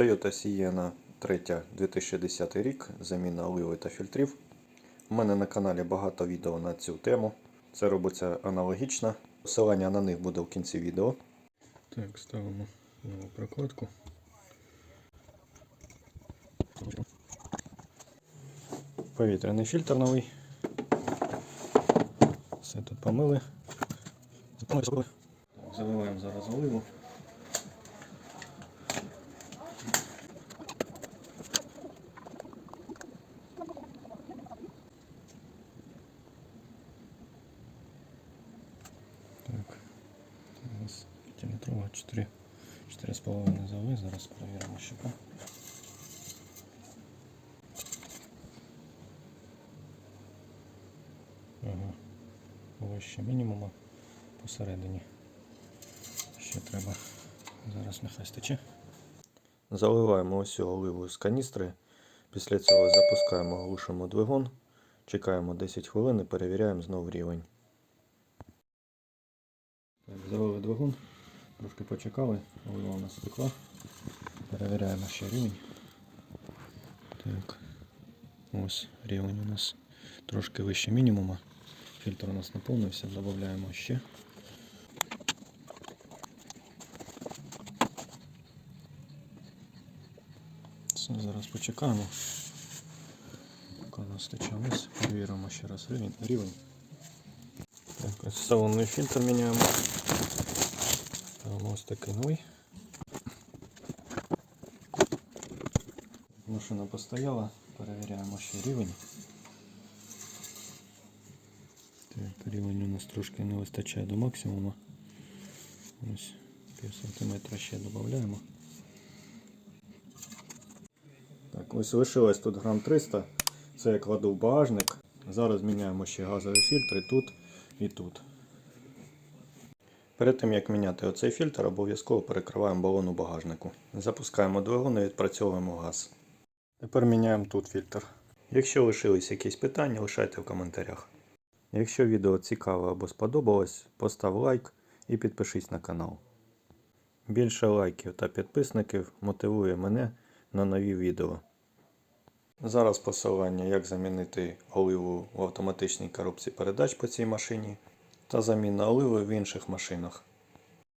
Toyota Sienna 3 2010 рік, заміна оливи та фільтрів. У мене на каналі багато відео на цю тему. Це робиться аналогічно. Посилання на них буде в кінці відео. Так, ставимо нову прокладку. Повітряний фільтр новий. Все тут помили. Заливаємо зараз оливу. Так, у нас 5-літрова, 4, 4,5 зали. Зараз перевіримо щепа. Ага. Вище мінімума посередині. Ще треба. Зараз нехай стече. Заливаємо ось оливу з каністри. Після цього запускаємо, глушимо двигун. Чекаємо 10 хвилин і перевіряємо знову рівень. Залили двигун, трошки почекали, олива у нас стекла. Перевіряємо ще рівень. Так. Ось рівень у нас трошки вище мінімума. Фільтр у нас наповнився, додаємо ще. Все, зараз почекаємо. Поки у нас тече вниз. Перевіримо ще раз рівень. рівень. Так, ось салонний фільтр міняємо. Ось такий новий. Машина постояла, перевіряємо ще рівень. Так, рівень у нас трошки не вистачає до максимуму. Ось пів сантиметра ще додаємо. Так, ось лишилось тут грам 300. Це я кладу в багажник. Зараз міняємо ще газові фільтри тут і тут. Перед тим як міняти оцей фільтр, обов'язково перекриваємо балон у багажнику. Запускаємо двигун і відпрацьовуємо газ. Тепер міняємо тут фільтр. Якщо лишились якісь питання, лишайте в коментарях. Якщо відео цікаве або сподобалось, постав лайк і підпишись на канал. Більше лайків та підписників мотивує мене на нові відео. Зараз посилання, як замінити оливу в автоматичній коробці передач по цій машині та заміна оливи в інших машинах.